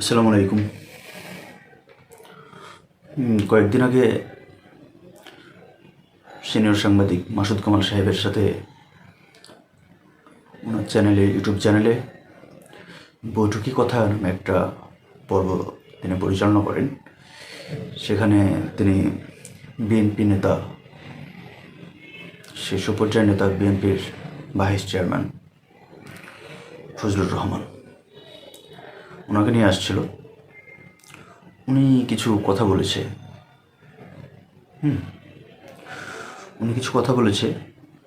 আসসালামু আলাইকুম। কয়েকদিন আগে সিনিয়র সাংবাদিক মাসুদ কামাল সাহেবের সাথে ওনার চ্যানেলে, ইউটিউব চ্যানেলে বৈঠকি কথা নামে একটা পর্ব তিনি পরিচালনা করেন। সেখানে তিনি বিএনপি নেতা, শীর্ষ পর্যায়ের নেতা বিএনপির ভাইস চেয়ারম্যান ফজলুর রহমান। ওনাকে নিয়ে আসছিল। উনি কিছু কথা বলেছে। হুম। উনি কিছু কথা বলেছে,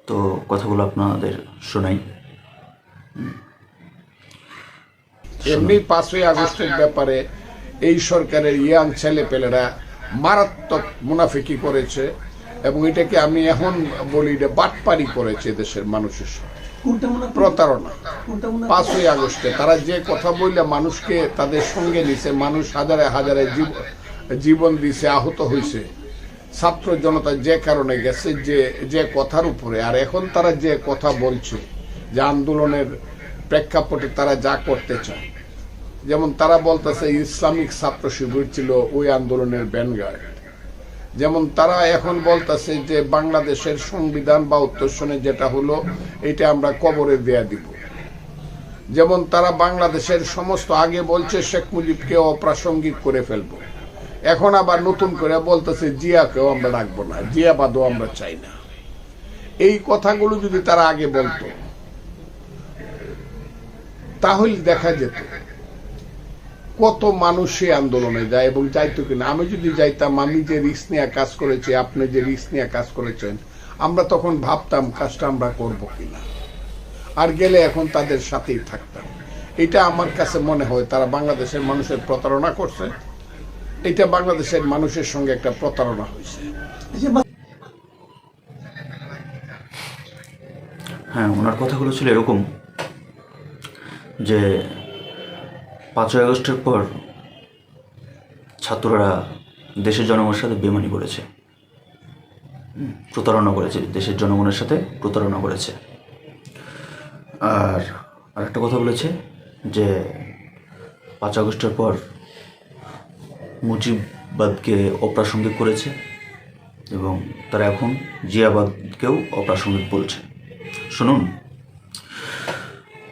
তো কথাগুলো আপনাদের শোনাই। এমনি পাঁচই আগস্টের ব্যাপারে এই সরকারের ইয়াং ছেলে পেলেরা মারাত্মক মুনাফিকি করেছে এবং এটাকে আমি এখন বলি বাটপারি করেছে দেশের মানুষের মনে প্রতারণা। পাঁচই আগস্টে তারা যে কথা বললে মানুষকে তাদের সঙ্গে নিছে মানুষ হাজারে হাজারে জীব- জীবন দিছে আহত হয়েছে ছাত্র জনতা যে কারণে গেছে যে যে কথার উপরে। আর এখন তারা যে কথা বলছে যে আন্দোলনের প্রেক্ষাপটে তারা যা করতে চায়। যেমন তারা বলতেছে ইসলামিক ছাত্র শিবির ছিল ওই আন্দোলনের ব্যানগার্ড। যেমন তারা এখন বলতেছে যে বাংলাদেশের সংবিধান বা উত্তরসনে যেটা হলো, এটা আমরা কবরে দেয়া দিব। যেমন তারা বাংলাদেশের সমস্ত আগে বলছে শেখ মুজিবকে অপ্রাসঙ্গিক করে ফেলব। এখন আবার নতুন করে বলতেছে জিয়াকেও আমরা রাখব না জিয়াবাদও আমরা চাই না। এই কথাগুলো যদি তারা আগে বলতো, তাহলে দেখা যেত। কত মানুষ সেই আন্দোলনে যায় এবং যাইতো কিনা, আমি যদি যাইতাম, আমি যে রিস্ক নিয়ে কাজ করেছি, আপনি যে রিস্ক নিয়ে কাজ করেছেন, আমরা তখন ভাবতাম কাজটা আমরা করব কিনা। আর গেলে এখন তাদের সাথেই থাকতাম। এটা আমার কাছে মনে হয়, তারা বাংলাদেশের মানুষের প্রতারণা করছে। এটা বাংলাদেশের মানুষের সঙ্গে একটা প্রতারণা হয়েছে। হ্যাঁ ওনার কথাগুলো ছিল এরকম যে পাঁচই আগস্টের পর ছাত্ররা দেশের জনগণের সাথে বেমানি করেছে। প্রতারণা করেছে, দেশের জনগণের সাথে প্রতারণা করেছে। আর আরেকটা কথা বলেছে যে পাঁচ আগস্টের পর মুজিববাদকে অপ্রাসঙ্গিক করেছে এবং তারা এখন জিয়াবাদকেও অপ্রাসঙ্গিক বলছে। শুনুন,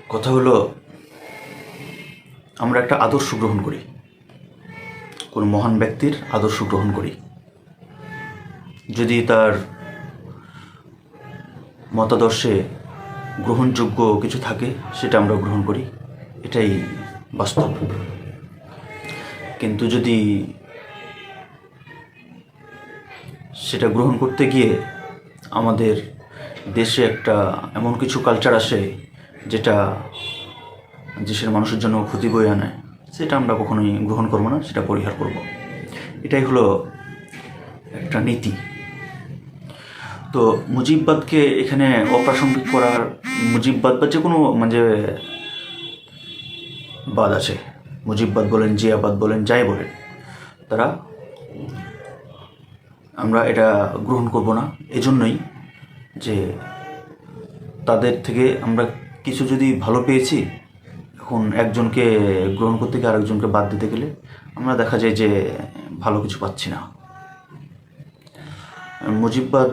কথা হলো আমরা একটা আদর্শ গ্রহণ করি। কোনো মহান ব্যক্তির আদর্শ গ্রহণ করি। যদি তার মতাদর্শে গ্রহণযোগ্য কিছু থাকে, সেটা আমরা গ্রহণ করি। এটাই বাস্তব। কিন্তু যদি সেটা গ্রহণ করতে গিয়ে আমাদের দেশে একটা এমন কিছু কালচার আসে, যেটা দেশের মানুষের জন্য ক্ষতি বয়ে আনে, সেটা আমরা কখনোই গ্রহণ করব না, সেটা পরিহার করব। এটাই হলো একটা নীতি। তো মুজিববাদকে এখানে অপ্রাসঙ্গিক করার মুজিববাদ বা যে কোনো মানে বাদ আছে, মুজিববাদ বলেন, জিয়াবাদ বলেন, যাই বলেন, তারা আমরা এটা গ্রহণ করব না। এজন্যই যে তাদের থেকে আমরা কিছু যদি ভালো পেয়েছি এখন একজনকে গ্রহণ করতে গিয়ে আরেকজনকে বাদ দিতে গেলে আমরা দেখা যায় যে ভালো কিছু পাচ্ছি না। মুজিববাদ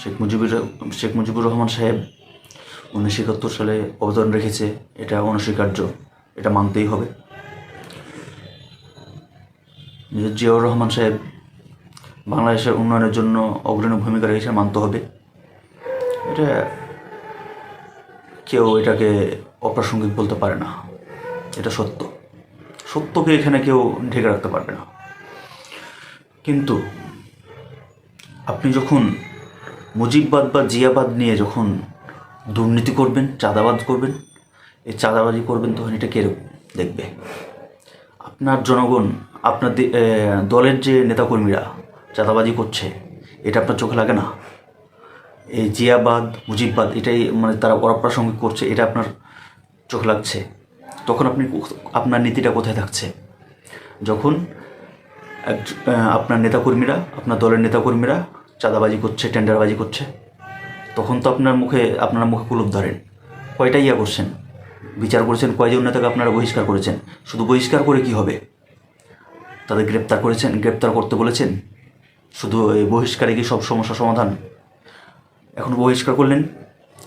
শেখ মুজিবুর শেখ মুজিবুর রহমান সাহেব উনিশশো একাত্তর সালে অবদান রেখেছে। এটা অনস্বীকার্য, এটা মানতেই হবে। জিয়াউর রহমান সাহেব বাংলাদেশের উন্নয়নের জন্য অগ্রণী ভূমিকা রেখেছে মানতে হবে। এটা কেউ এটাকে অপ্রাসঙ্গিক বলতে পারে না। এটা সত্য। সত্যকে এখানে কেউ ঢেকে রাখতে পারবে না। কিন্তু আপনি যখন মুজিববাদ বা জিয়াবাদ নিয়ে যখন দুর্নীতি করবেন, চাঁদাবাদ করবেন, এই চাঁদাবাজি করবেন, তখন এটা কে দেখবে? আপনার জনগণ, আপনার দলের যে নেতাকর্মীরা চাঁদাবাজি করছে, এটা আপনার চোখে লাগে না? এই জিয়াবাদ, মুজিববাদ, এটাই মানে তারা অপ্রাসঙ্গিক করছে, এটা আপনার চোখ লাগছে। তখন আপনি আপনার নীতিটা কোথায় থাকছে? যখন আপনার নেতাকর্মীরা, আপনার দলের নেতাকর্মীরা চাঁদাবাজি করছে, টেন্ডারবাজি করছে, তখন তো আপনার মুখে আপনার মুখে কুলুপ ধরেন। কয়টা ইয়া করছেন? বিচার করেছেন কয়জন নেতাকে আপনারা বহিষ্কার করেছেন? শুধু বহিষ্কার করে কি হবে? তাদের গ্রেপ্তার করেছেন? গ্রেপ্তার করতে বলেছেন? শুধু এই বহিষ্কারে কি সব সমস্যা সমাধান? এখন বহিষ্কার করলেন।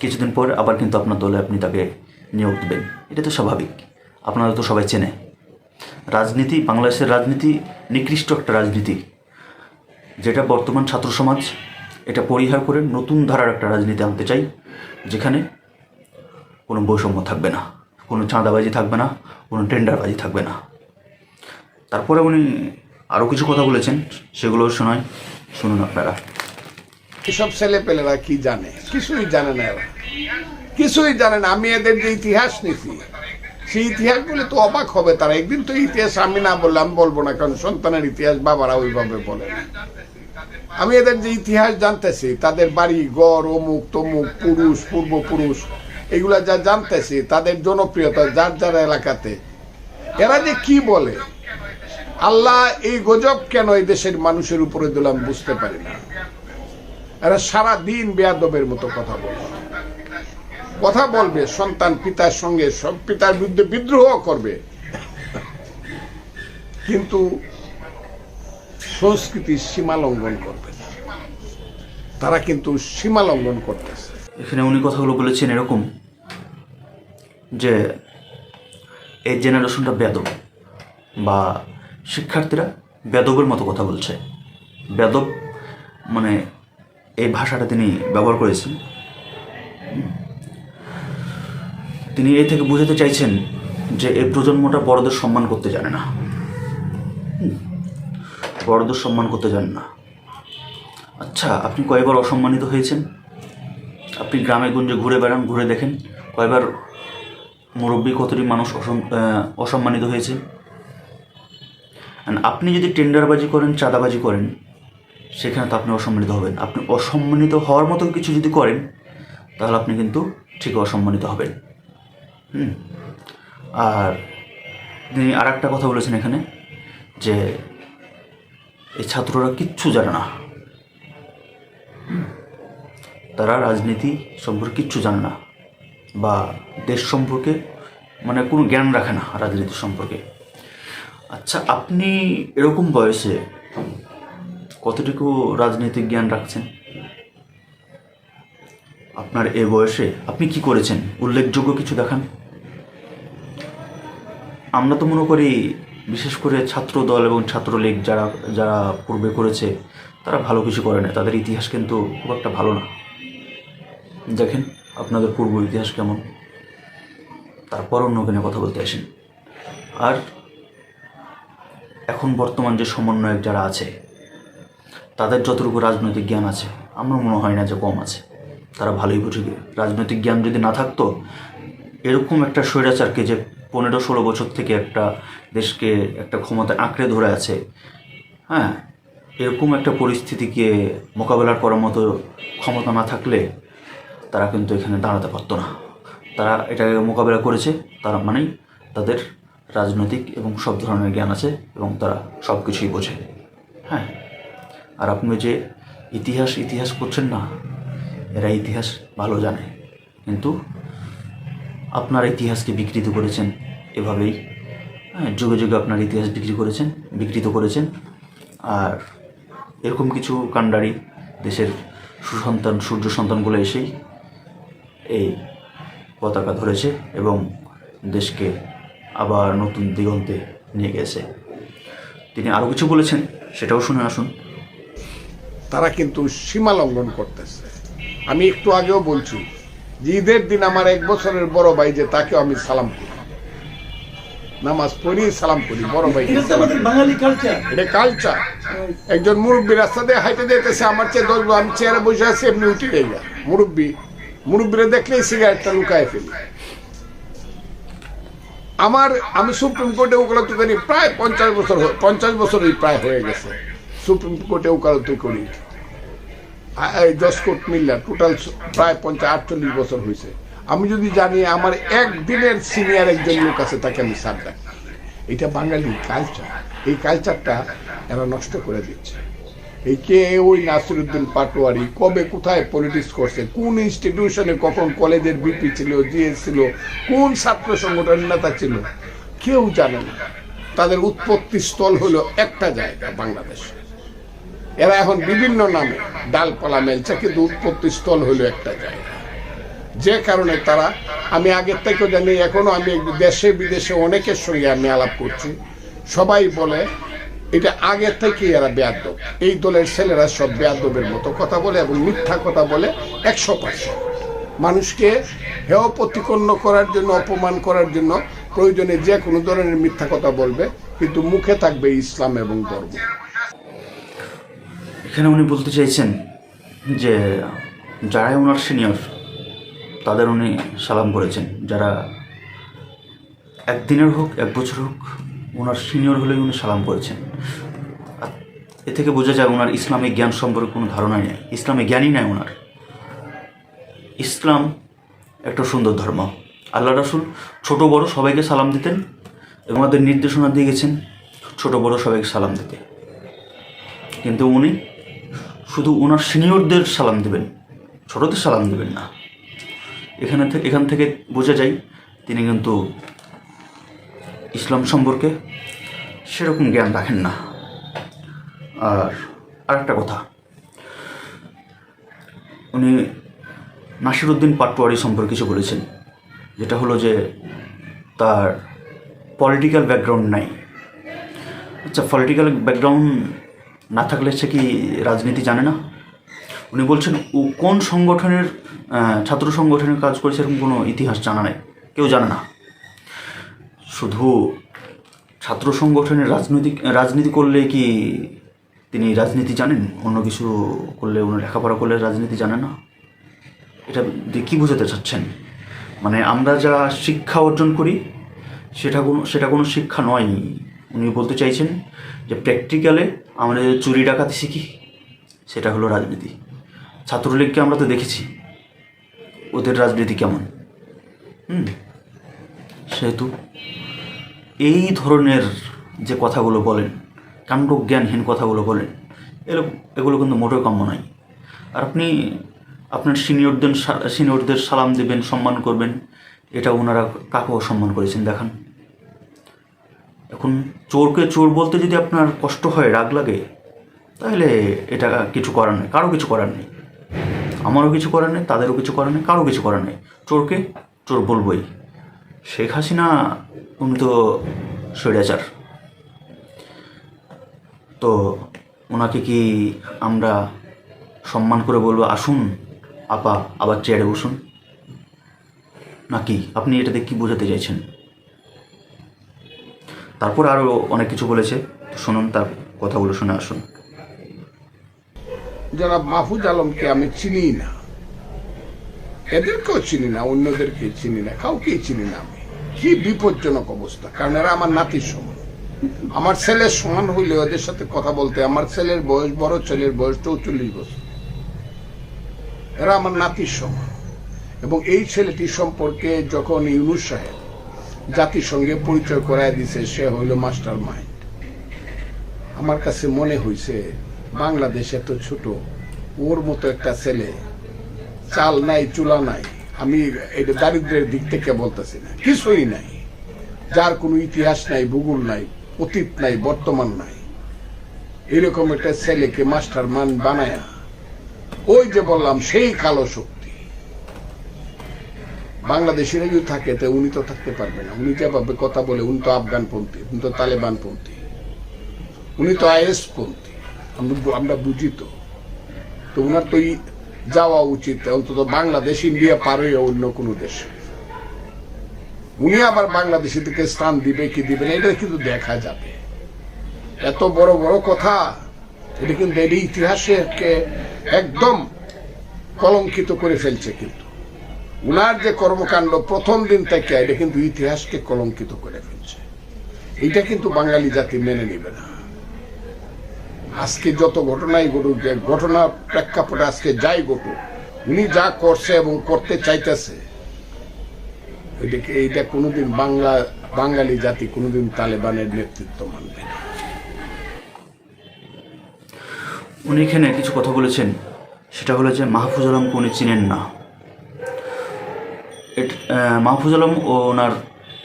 কিছুদিন পর আবার কিন্তু আপনার দলে আপনি তাকে নিয়োগ দেবেন এটা তো স্বাভাবিক। আপনারা তো সবাই চেনে। রাজনীতি, বাংলাদেশের রাজনীতি নিকৃষ্ট একটা রাজনীতি। যেটা বর্তমান ছাত্র সমাজ, এটা পরিহার করে নতুন ধারার একটা রাজনীতি আনতে চাই, যেখানে কোনো বৈষম্য থাকবে না, কোনো চাঁদাবাজি থাকবে না, কোনো টেন্ডারবাজি থাকবে না। তারপরে উনি আরও কিছু কথা বলেছেন সেগুলো শোনায় শুনুন আপনারা। এসব ছেলে পেলেরা কি জানে? কিছুই জানে না এরা। কিছুই জানে না। আমি এদের যে ইতিহাস নিছি, সেই ইতিহাস বলে তো অবাক হবে তারা। একদিন তো ইতিহাস আমি না বললে, আমি বলব না, কারণ সন্তানের ইতিহাস বাবারা ওইভাবে বলে। আমি এদের যে ইতিহাস জানতেছি, তাদের বাড়ি গড় অমুক, তমুক, পুরুষ, পূর্বপুরুষ, এগুলা যা জানতেছি, তাদের জনপ্রিয়তা যার যার এলাকাতে। এরা যে কি বলে? আল্লাহ এই গজব কেন এই দেশের মানুষের উপরে দিলাম বুঝতে পারি না। এরা সারা দিন বেয়াদবের মতো কথা বলবে কথা বলবে, সন্তান পিতার সঙ্গে, সব পিতার বিরুদ্ধে বিদ্রোহ করবে। কিন্তু সংস্কৃতির সীমা লঙ্ঘন করবে তারা কিন্তু সীমা লঙ্ঘন করতেছে। এখানে উনি কথাগুলো বলেছেন এরকম যে, এই জেনারেশনটা বেদব বা শিক্ষার্থীরা বেদবের মতো কথা বলছে। বেদব মানে এই ভাষাটা তিনি ব্যবহার করেছেন। তিনি এই থেকে বুঝাতে চাইছেন যে এই প্রজন্মটা বড়দের সম্মান করতে জানে না। বড়দের সম্মান করতে জানে না। আচ্ছা আপনি কয়বার অসম্মানিত হয়েছেন? আপনি গ্রামে গঞ্জে ঘুরে বেড়ান, ঘুরে দেখেন, কয়বার মুরব্বী কতটি মানুষ অসম- অসম্মানিত হয়েছে? আপনি যদি টেন্ডারবাজি করেন, চাঁদাবাজি করেন, সেখানে তো আপনি অসম্মানিত হবেন। আপনি অসম্মানিত হওয়ার মতো কিছু যদি করেন, তাহলে আপনি কিন্তু ঠিক অসম্মানিত হবেন। হুম আর তিনি আর একটা কথা বলেছেন এখানে, যে এই ছাত্ররা কিচ্ছু জানে না। তারা রাজনীতি সম্পর্কে কিচ্ছু জানে না বা দেশ সম্পর্কে মানে কোনো জ্ঞান রাখে না রাজনীতি সম্পর্কে। আচ্ছা আপনি এরকম বয়সে কতটুকু রাজনৈতিক জ্ঞান রাখছেন? আপনার এ বয়সে আপনি কি করেছেন? উল্লেখযোগ্য কিছু দেখান। আমরা তো মনে করি, বিশেষ করে ছাত্র দল এবং ছাত্রলীগ যারা যারা পূর্বে করেছে, তারা ভালো কিছু করে না তাদের ইতিহাস কিন্তু খুব একটা ভালো না। দেখেন, আপনাদের পূর্ব ইতিহাস কেমন? তারপর অন্য কেনে কথা বলতে আসেন। আর এখন বর্তমান যে সমন্বয়ক যারা আছে, তাদের যতটুকু রাজনৈতিক জ্ঞান আছে, আমার মনে হয় না যে কম আছে। তারা ভালোই বুঝে রাজনৈতিক জ্ঞান যদি না থাকতো, এরকম একটা স্বৈরাচারকে যে পনেরো ষোলো বছর থেকে একটা দেশকে একটা ক্ষমতা আঁকড়ে ধরে আছে। হ্যাঁ এরকম একটা পরিস্থিতিকে মোকাবেলা করার মতো ক্ষমতা না থাকলে তারা কিন্তু এখানে দাঁড়াতে পারতো না। তারা এটাকে মোকাবেলা করেছে, তারা মানেই তাদের রাজনৈতিক এবং সব ধরনের জ্ঞান আছে এবং তারা সব কিছুই বোঝে। হ্যাঁ আর আপনি যে ইতিহাস ইতিহাস করছেন না, এরা ইতিহাস ভালো জানে। কিন্তু আপনার ইতিহাসকে বিকৃত করেছেন এভাবেই। হ্যাঁ যুগে যুগে আপনার ইতিহাস বিক্রি করেছেন, বিকৃত করেছেন। আর এরকম কিছু কাণ্ডারি দেশের সুসন্তান, সূর্য সন্তানগুলো এসেই এই পতাকা ধরেছে এবং দেশকে আবার নতুন দিগন্তে নিয়ে গেছে। তিনি আরও কিছু বলেছেন, সেটাও শুনে আসুন। তারা কিন্তু সীমা লঙ্ঘন করতেছে। আমি একটু আগেও বলছি যে ঈদের দিন আমার এক বছরের বড় ভাই যে তাকেও আমি সালাম করি। নামাজ পড়ি সালাম করি বড় ভাই। এটা কালচার একজন মুরব্বী রাস্তা দিয়ে হাইটে যেতেছে আমার চেয়ে দশ আমি চেয়ারে বসে আছি এমনি উঠে যাই মুরব্বী মুরব্বীরা দেখলেই সিগারেটটা লুকায় ফেলি। আমার আমি সুপ্রিম কোর্টে ওকালতি করি প্রায় পঞ্চাশ বছর পঞ্চাশ বছরই প্রায় হয়ে গেছে। সুপ্রিম কোর্টে ওকালতি করি। জসকোট মিল্লার টোটাল প্রায় পঞ্চাশ আটচল্লিশ বছর হয়েছে আমি যদি জানি আমার একদিনের সিনিয়র একজন লোক আছে, তাকে আমি সার ডাকি এটা বাঙালি কালচার এই কালচারটা এরা নষ্ট করে দিচ্ছে। এই কে ওই নাসিরুদ্দিন পাটোয়ারি কবে কোথায় পলিটিক্স করছে, কোন ইনস্টিটিউশনে কখন কলেজের বিপি ছিল জিএস ছিল, কোন ছাত্র সংগঠনের নেতা ছিল, কেউ জানে না। তাদের উৎপত্তি স্থল হলো একটা জায়গা, বাংলাদেশে। এরা এখন বিভিন্ন নামে ডালপালা মেলছে, কিন্তু উৎপত্তি স্থল হলো একটা জায়গা। যে কারণে তারা, আমি আগের থেকেও জানি, এখনও আমি দেশে, বিদেশে অনেকের সঙ্গে আমি আলাপ করছি। সবাই বলে, এটা আগের থেকেই এরা বেয়াদব। এই দলের ছেলেরা সব বেয়াদবের মতো কথা বলে এবং মিথ্যা কথা বলে একশো পার্সেন্ট। মানুষকে হেয় প্রতিপন্ন করার জন্য, অপমান করার জন্য প্রয়োজনে যে কোনো ধরনের মিথ্যা কথা বলবে, কিন্তু মুখে থাকবে ইসলাম এবং ধর্ম। এখানে উনি বলতে চাইছেন যে, যারাই ওনার সিনিয়র, তাদের উনি সালাম করেছেন। যারা একদিনের হোক, এক বছর হোক, ওনার সিনিয়র হলেই উনি সালাম করেছেন। এ থেকে বোঝা যায় ওনার ইসলামিক জ্ঞান সম্পর্কে কোনো ধারণাই নেই। ইসলামিক জ্ঞানই নাই ওনার। ইসলাম একটা সুন্দর ধর্ম। আল্লাহ রাসুল ছোট বড় সবাইকে সালাম দিতেন, এবং আমাদের নির্দেশনা দিয়ে গেছেন ছোট বড় সবাইকে সালাম দিতে। কিন্তু উনি শুধু ওনার সিনিয়রদের সালাম দেবেন, ছোটদের সালাম দেবেন না। এখানে এখান থেকে বোঝা যায় তিনি কিন্তু ইসলাম সম্পর্কে সেরকম জ্ঞান রাখেন না। আর আরেকটা কথা, উনি নাসিরুদ্দিন পাটোয়ারি সম্পর্কে কিছু বলেছেন, যেটা হলো যে তার পলিটিক্যাল ব্যাকগ্রাউন্ড নাই। আচ্ছা পলিটিক্যাল ব্যাকগ্রাউন্ড না থাকলে সে কি রাজনীতি জানে না? উনি বলছেন, ও কোন সংগঠনের ছাত্র সংগঠনের কাজ করেছে এরকম কোনো ইতিহাস জানা নেই। কেউ জানে না। শুধু ছাত্র সংগঠনের রাজনৈতিক রাজনীতি করলে কি তিনি রাজনীতি জানেন? অন্য কিছু করলে উনি লেখাপড়া করলে রাজনীতি জানে না? এটা কী বোঝাতে চাচ্ছেন? মানে আমরা যা শিক্ষা অর্জন করি, সেটা কোনো সেটা কোনো শিক্ষা নয়। উনি বলতে চাইছেন যে প্র্যাকটিক্যালে আমরা চুরি ডাকাতি শিখি, সেটা হলো রাজনীতি। ছাত্রলীগকে আমরা তো দেখেছি, ওদের রাজনীতি কেমন? হুম? সেহেতু এই ধরনের যে কথাগুলো বলেন কাণ্ড জ্ঞানহীন কথাগুলো বলেন এগুলো এগুলো কিন্তু মোটেও কাম্য নয়। আর আপনি, আপনার সিনিয়রদের সিনিয়রদের সালাম দেবেন, সম্মান করবেন, এটা ওনারা কাকেও সম্মান করেছেন? দেখান। এখন চোরকে চোর বলতে যদি আপনার কষ্ট হয়, রাগ লাগে, তাহলে এটা কিছু করার নেই, কারও কিছু করার নেই। আমারও কিছু করার নেই, তাদেরও কিছু করার নেই, কারও কিছু করার নেই। চোরকে চোর বলবই। শেখ হাসিনা, উনি তো স্বৈরাচার। তো ওনাকে কি আমরা সম্মান করে বলব, আসুন, আপা, আবার চেয়ারে বসুন? নাকি আপনি এটাতে কি বোঝাতে চাইছেন? তারপর আরও অনেক কিছু বলেছে। শুনুন, তার কথাগুলো শুনে আসুন। যারা মাহফুজ আলমকে আমি চিনি না। এদেরকেও চিনি না, অন্যদেরকে চিনি না কাউকেই চিনি না আমি। কি বিপজ্জনক অবস্থা, কারণ এরা আমার নাতির সমান। আমার ছেলের সমান হইলে ওদের সাথে কথা বলতে, আমার ছেলের বয়স, বড় ছেলের বয়স চৌচল্লিশ বছর। এরা আমার নাতির সমান। এবং এই ছেলেটি সম্পর্কে যখন ইউনুস সাহেব জাতিসংঘে পরিচয় করাই দিছে, সে হইল মাস্টার মাইন্ড। আমার কাছে মনে হইছে, বাংলাদেশ এত ছোট, ওর মতো একটা ছেলে, চাল নাই, চুলা নাই। আমি এটা দারিদ্রের দিক থেকে বলতেছি না, কিছুই নাই। যার কোনো ইতিহাস নাই, ভূগোল নাই, অতীত নাই, বর্তমান নাই। এরকম একটা ছেলেকে মাস্টার মান বানায়া ওই যে বললাম, সেই কালো শক্তি। বাংলাদেশিরা যদি থাকে, তো উনি তো থাকতে পারবে না। উনি যেভাবে কথা বলে, উনি তো আফগানপন্থী, উনি তো তালেবানপন্থী, উনি তো আইএস পন্থী আমরা বুঝি তো। তো ওনার তো যাওয়া উচিত, অন্তত বাংলাদেশ, ইন্ডিয়া পার অন্য কোনো দেশে। উনি আবার বাংলাদেশি থেকে স্থান দিবে কি দিবে না, এটা কিন্তু দেখা যাবে। এত বড় বড় কথা, এটা কিন্তু এর ইতিহাসকে একদম কলঙ্কিত করে ফেলছে কিন্তু। উনার যে কর্মকাণ্ড প্রথম দিন থেকে, এটা কিন্তু ইতিহাসকে কলঙ্কিত করে ফেলছে। এটা কিন্তু বাঙালি জাতি মেনে নিবে না। আজকে যত ঘটনাই ঘটুক, যে ঘটনা প্রেক্ষাপটে আজকে যাই ঘটুক, উনি যা করছে এবং করতে চাইতেছে এটাকে এইটা কোনোদিন বাংলা বাঙালি জাতি কোনোদিন তালেবানের নেতৃত্ব মানবে না। উনি এখানে কিছু কথা বলেছেন। সেটা হলো যে মাহফুজ আলমকে উনি চিনেন না। মাহফুজ আলম ও ওনার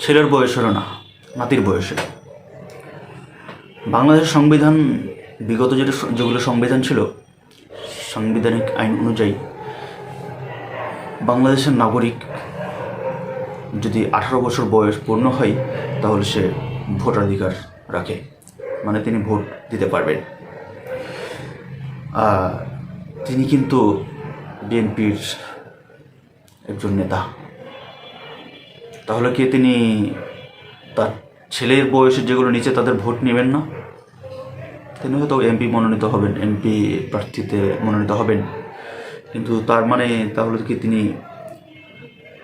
ছেলের বয়সেরও না, নাতির বয়সের বাংলাদেশের সংবিধান, বিগত যেটা যেগুলো সংবিধান ছিল, সাংবিধানিক আইন অনুযায়ী, বাংলাদেশের নাগরিক যদি আঠারো বছর বয়স পূর্ণ হয়, তাহলে সে ভোটাধিকার রাখে মানে তিনি ভোট দিতে পারবেন। তিনি কিন্তু বিএনপির একজন নেতা। তাহলে কি তিনি তার ছেলের বয়সের যেগুলো নিচে তাদের ভোট নেবেন না? তিনি হয়তো এমপি মনোনীত হবেন এমপি প্রার্থীতে মনোনীত হবেন। কিন্তু তার মানে তাহলে কি তিনি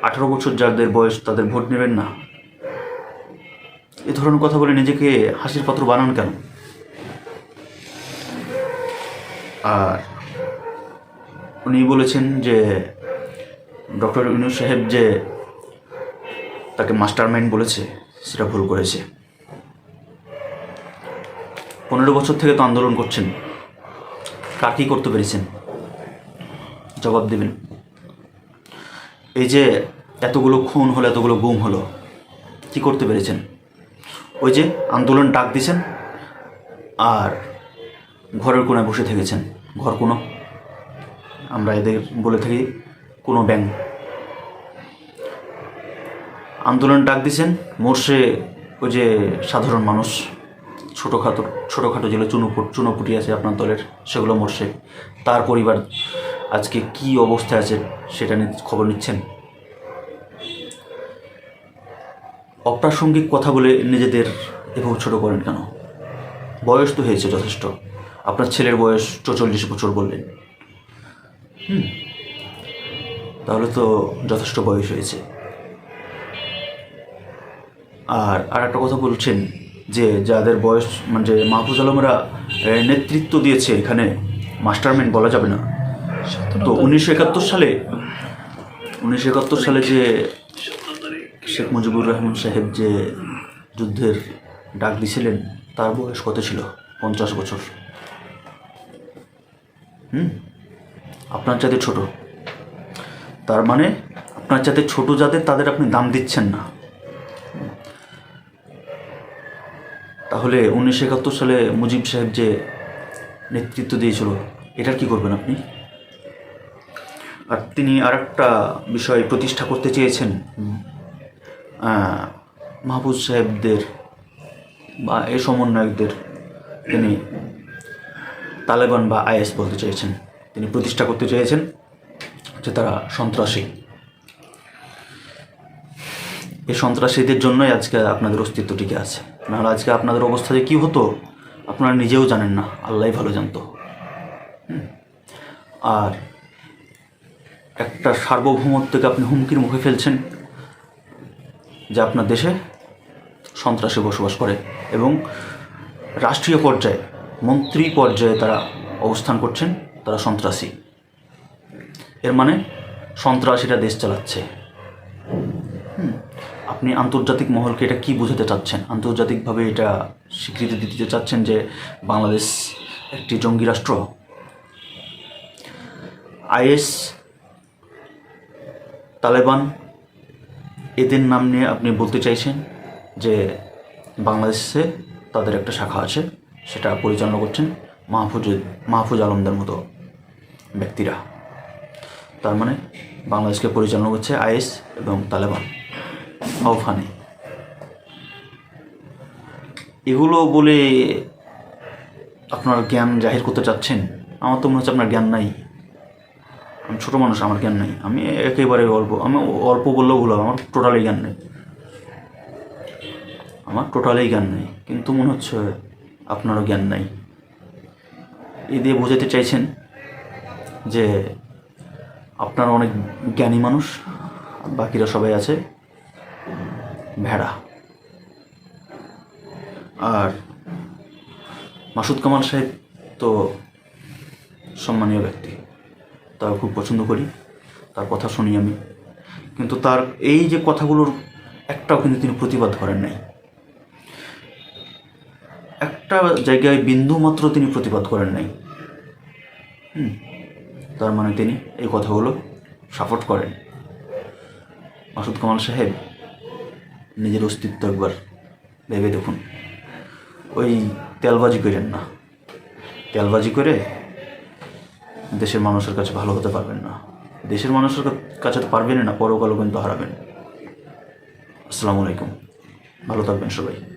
আঠারো বছর যাদের বয়স তাদের ভোট নেবেন না? এ ধরনের কথা বলে নিজেকে হাসির পাত্র বানান কেন? আর উনি বলেছেন যে ডক্টর ইউনুস সাহেব যে তাকে মাস্টার মাইন্ড বলেছে, সেটা ভুল করেছে। পনেরো বছর থেকে তো আন্দোলন করছেন। কার কী করতে পেরেছেন? জবাব দেবেন। এই যে এতগুলো খুন হলো, এতগুলো গুম হলো, কি করতে পেরেছেন? ওই যে আন্দোলন ডাক দিয়েছেন আর ঘরের কোনায় বসে থেকেছেন। ঘর কোনো? আমরা এদের বলে থাকি কোনো ব্যাং আন্দোলন ডাক দিছেন মোর্শে ওই যে সাধারণ মানুষ, ছোটোখাটো ছোটোখাটো যেগুলো চুনোপুট, চুনোপুটি আছে আপনার দলের, সেগুলো মরছে তার পরিবার আজকে কি অবস্থায় আছে সেটা নিয়ে খবর নিচ্ছেন? অপ্রাসঙ্গিক কথা বলে নিজেদের এভাবে ছোটো করেন কেন? বয়স তো হয়েছে যথেষ্ট। আপনার ছেলের বয়স চৌচল্লিশ বছর বললেন। হুম। তাহলে তো যথেষ্ট বয়স হয়েছে। আর আর একটা কথা বলছেন যে যাদের বয়স মানে যে মাহফুজ আলমরা নেতৃত্ব দিয়েছে এখানে মাস্টারম্যান বলা যাবে না। তো উনিশশো একাত্তর সালে উনিশশো একাত্তর সালে যে শেখ মুজিবুর রহমান সাহেব যে যুদ্ধের ডাক দিছিলেন তার বয়স কত ছিল? পঞ্চাশ বছর। হুম? আপনার যাতে ছোট। তার মানে আপনার যাতে ছোট যাদের তাদের আপনি দাম দিচ্ছেন না। তাহলে উনিশশো একাত্তর সালে মুজিব সাহেব যে নেতৃত্ব দিয়েছিল, এটার কি করবেন আপনি? আর তিনি আর একটা বিষয় প্রতিষ্ঠা করতে চেয়েছেন মাহফুজ সাহেবদের বা এ সমন্বয়কদের, তিনি তালেবান বা আইএস বলতে চেয়েছেন, তিনি প্রতিষ্ঠা করতে চেয়েছেন যে তারা সন্ত্রাসী। এই সন্ত্রাসীদের জন্যই আজকে আপনাদের অস্তিত্ব টিকে আছে। নাহলে আজকে আপনাদের অবস্থা যে কী হতো, আপনারা নিজেও জানেন না। আল্লাহ ভালো জানতো। আর একটা সার্বভৌমত্বকে আপনি হুমকির মুখে ফেলছেন, যে আপনার দেশে সন্ত্রাসী বসবাস করে এবং রাষ্ট্রীয় পর্যায়ে, মন্ত্রী পর্যায়ে তারা অবস্থান করছেন, তারা সন্ত্রাসী। এর মানে সন্ত্রাসীরা দেশ চালাচ্ছে। আপনি আন্তর্জাতিক মহলকে এটা কি বোঝাতে চাচ্ছেন? আন্তর্জাতিকভাবে এটা স্বীকৃতি দিতে চাচ্ছেন যে বাংলাদেশ একটি জঙ্গি রাষ্ট্র? আইএস, তালেবান, এদের নাম নিয়ে আপনি বলতে চাইছেন যে বাংলাদেশে তাদের একটা শাখা আছে, সেটা পরিচালনা করছেন মাহফুজ মাহফুজ আলমদের মতো ব্যক্তিরা। তার মানে বাংলাদেশকে পরিচালনা করছে আইএস এবং তালেবান। আহ্বানে এগুলো বলে আপনার জ্ঞান জাহির করতে চাচ্ছেন? আমার তো মনে হচ্ছে আপনার জ্ঞান নাই। আমি ছোটো মানুষ, আমার জ্ঞান নেই। আমি একেবারে অল্প, আমি অল্প বললেও ভুল আমার টোটালি জ্ঞান নেই। আমার টোটালি জ্ঞান নেই, কিন্তু মনে হচ্ছে আপনারও জ্ঞান নাই। এ দিয়ে বোঝাতে চাইছেন যে আপনার অনেক জ্ঞানী মানুষ, বাকিরা সবাই আছে। ভেড়া। আর মাসুদ কামাল সাহেব তো সম্মানীয় ব্যক্তি। তার খুব পছন্দ করি, তার কথা শুনি আমি। কিন্তু তার এই যে কথাগুলোর একটাও কিন্তু তিনি প্রতিবাদ করেন নাই। একটা জায়গায় বিন্দু মাত্র তিনি প্রতিবাদ করেন নাই। হুম, তার মানে তিনি এই কথাগুলো সাপোর্ট করেন। মাসুদ কামাল সাহেব নিজের অস্তিত্ব একবার ভেবে দেখুন। ওই তেলবাজি করেন না। তেলবাজি করে দেশের মানুষের কাছে ভালো হতে পারবেন না। দেশের মানুষের কাছে তো পারবেনই না, পরকালও কিন্তু হারাবেন। আসসালামু আলাইকুম। ভালো থাকবেন সবাই।